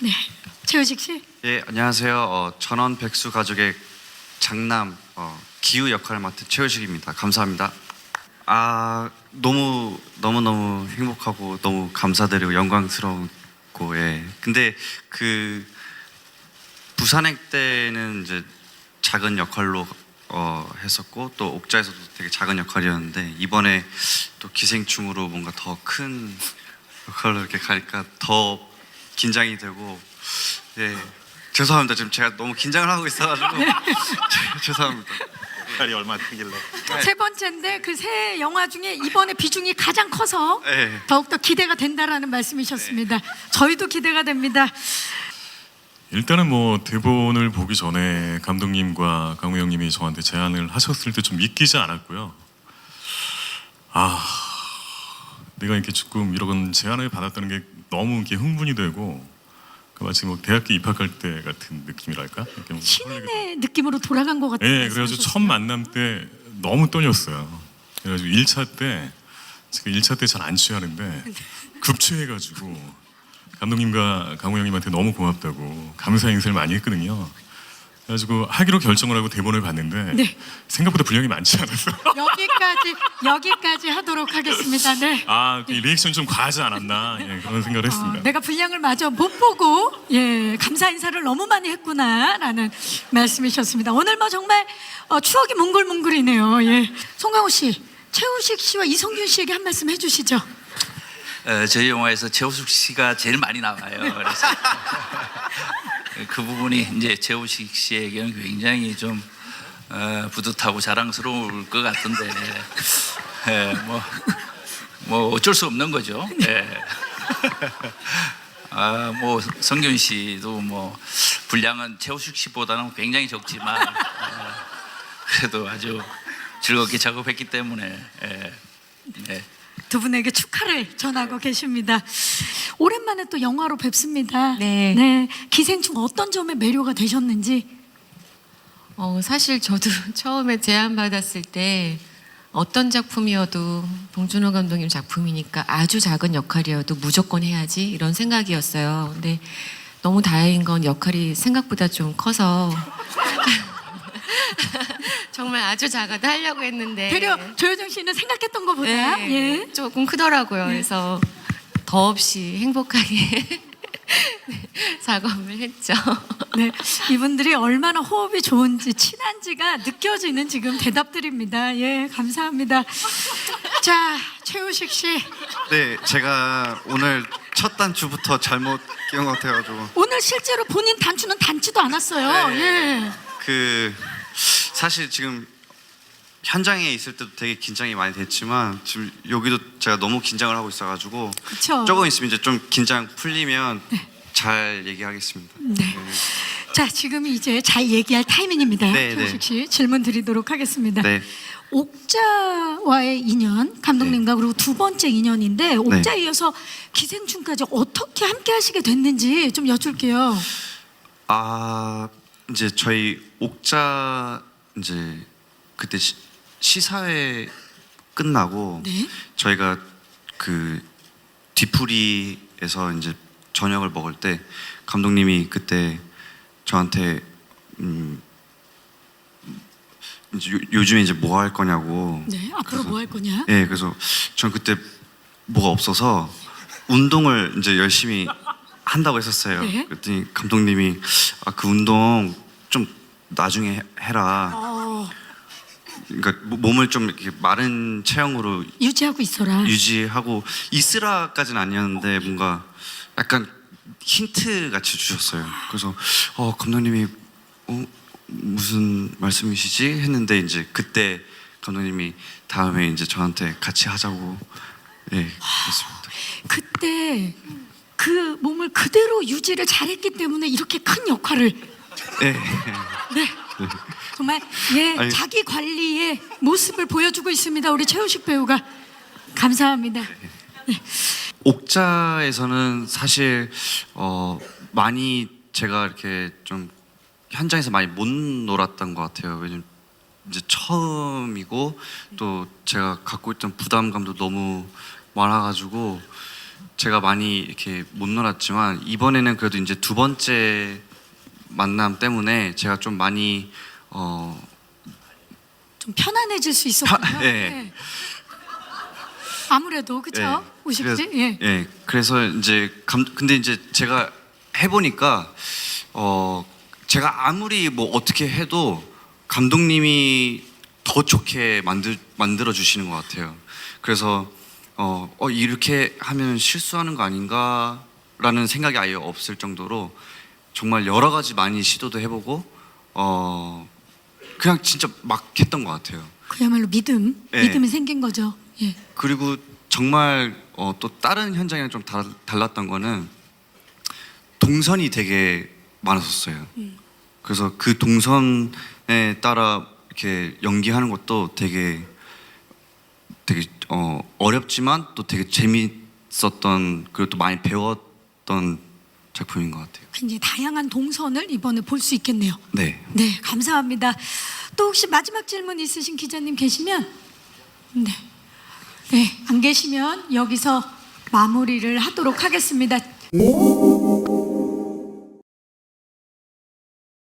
네. 최우식 씨. 예, 안녕하세요. 어, 전원 백수 가족의 장남 어, 기우 역할을 맡은 최우식입니다. 감사합니다. 아 너무 너무 너무 행복하고 너무 감사드리고 영광스러웠고 예. 근데 그 부산행 때는 이제 작은 역할로 어, 했었고 또 옥자에서도 되게 작은 역할이었는데 이번에 또 기생충으로 뭔가 더 큰 역할로 이렇게 가니까 더 긴장이 되고 예 죄송합니다 지금 제가 너무 긴장을 하고 있어가지고 죄- 죄송합니다 역할이 얼마나 크길래 세 번째인데 그 세 영화 중에 이번에 비중이 가장 커서 네. 더욱더 기대가 된다라는 말씀이셨습니다. 저희도 기대가 됩니다. 일단은 뭐 대본을 보기 전에 감독님과 강우 형님이 저한테 제안을 하셨을 때 좀 믿기지 않았고요. 아, 내가 이렇게 조금 이런 제안을 받았다는 게 너무 이렇게 흥분이 되고 그 마치 뭐 대학교 입학할 때 같은 느낌이랄까? 이렇게 뭐 신인의 느낌으로 돌아간 것 같아요. 네, 그래가지고 첫 만남 때 너무 떨렸어요. 그래가지고 1차 때 제가 1차 때 잘 안 취하는데 급취해가지고 감독님과 강우 형님한테 너무 고맙다고 감사 인사를 많이 했거든요. 그래가지고 하기로 결정을 하고 대본을 봤는데 네. 생각보다 분량이 많지 않았어요. 여기까지 여기까지 하도록 하겠습니다. 네. 아, 그 리액션 좀 과하지 않았나 예, 그런 생각을 어, 했습니다. 내가 분량을 마저 못 보고 예 감사 인사를 너무 많이 했구나라는 말씀이셨습니다. 오늘 뭐 정말 어, 추억이 몽글몽글이네요. 예, 송강호 씨, 최우식 씨와 이성균 씨에게 한 말씀 해주시죠. 어, 저희 영화에서 최우식 씨가 제일 많이 나와요. 그래서 그 부분이 이제 최우식 씨에게는 굉장히 좀 어, 뿌듯하고 자랑스러울 것 같은데 예, 뭐, 뭐 어쩔 수 없는 거죠. 예. 아, 뭐 성균 씨도 뭐 분량은 최우식 씨보다는 굉장히 적지만 어, 그래도 아주 즐겁게 작업했기 때문에 예, 예. 두 분에게 축하를 전하고 계십니다. 오랜만에 또 영화로 뵙습니다. 네. 네, 기생충 어떤 점에 매료가 되셨는지. 어, 사실 저도 처음에 제안 받았을 때 어떤 작품이어도 봉준호 감독님 작품이니까 아주 작은 역할이어도 무조건 해야지 이런 생각이었어요. 근데 너무 다행인 건 역할이 생각보다 좀 커서 정말 아주 작아도 하려고 했는데 되려 조효정 씨는 생각했던 것보다 네, 예. 조금 크더라고요. 그래서 더없이 행복하게 작업을 했죠. 네, 이분들이 얼마나 호흡이 좋은지 친한지가 느껴지는 지금 대답들입니다. 예, 감사합니다. 자, 최우식 씨, 네 제가 오늘 첫 단추부터 잘못 끼운 것 같아가지고 오늘 실제로 본인 단추는 닮지도 않았어요. 네. 예. 그 사실 지금 현장에 있을 때도 되게 긴장이 많이 됐지만 지금 여기도 제가 너무 긴장을 하고 있어가지고 그쵸. 조금 있으면 이제 좀 긴장 풀리면 잘 얘기하겠습니다. 네. 자, 지금 이제 잘 얘기할 타이밍입니다. 네, 최우식 네. 씨 질문 드리도록 하겠습니다. 네. 옥자와의 인연, 감독님과 네. 그리고 두 번째 인연인데 옥자에 이어서 기생충까지 어떻게 함께 하시게 됐는지 좀 여쭐게요. 아 이제 저희 옥자 이제 그때 시, 시사회 끝나고 네. 저희가 그 뒤풀이에서 이제 저녁을 먹을 때 감독님이 그때 저한테 음 이제 요, 요즘에 이제 뭐 할 거냐고 네, 앞으로 그래서- 뭐 할 거냐? 예 그래서 전 그때 뭐가 없어서 운동을 이제 열심히 한다고 했었어요. 네. 그랬더니 감독님이 아, 그 운동 좀 나중에 해- 해라. 어, 그러니까 모- 몸을 좀 이렇게 마른 체형으로 유지하고 있어라. 유지하고 있으라까지는 아니었는데 뭔가 약간 힌트 같이 주셨어요. 그래서 어 감독님이 어, 무슨 말씀이시지 했는데 이제 그때 감독님이 다음에 이제 저한테 같이 하자고 예 그랬습니다. 그때 그 몸을 그대로 유지를 잘했기 때문에 이렇게 큰 역할을 예. 네. 정말 예 아니- 자기 관리의 모습을 보여주고 있습니다. 우리 최우식 배우가 감사합니다. 옥자에서는 사실 어 많이 제가 이렇게 좀 현장에서 많이 못 놀았던 것 같아요. 왜냐면 이제 처음이고 또 제가 갖고 있던 부담감도 너무 많아가지고 제가 많이 이렇게 못 놀았지만 이번에는 그래도 이제 두 번째 만남 때문에 제가 좀 많이 어 좀 편안해질 수 있었군요. 편- 예. 예. 아무래도 그렇죠. 예. 오십 그래서- 씨. 예. 예. 그래서 이제 감 근데 이제 제가 해보니까 어 제가 아무리 뭐 어떻게 해도 감독님이 더 좋게 만들 만들어 주시는 것 같아요. 그래서 어, 어 이렇게 하면 실수하는 거 아닌가라는 생각이 아예 없을 정도로 정말 여러 가지 많이 시도도 해보고 어 그냥 진짜 막 했던 것 같아요. 그야말로 믿음, 예. 믿음이 생긴 거죠. 예. 그리고 정말 어, 또 다른 현장이랑 좀 달, 달랐던 거는 동선이 되게 많았었어요. 그래서 그 동선에 따라 이렇게 연기하는 것도 되게 되게 어, 어렵지만 또 되게 재밌었던 그리고 또 많이 배웠던 작품인 것 같아요. 굉장히 다양한 동선을 이번에 볼 수 있겠네요. 네. 네, 감사합니다. 또 혹시 마지막 질문 있으신 기자님 계시면 네. 네, 안 계시면 여기서 마무리를 하도록 하겠습니다.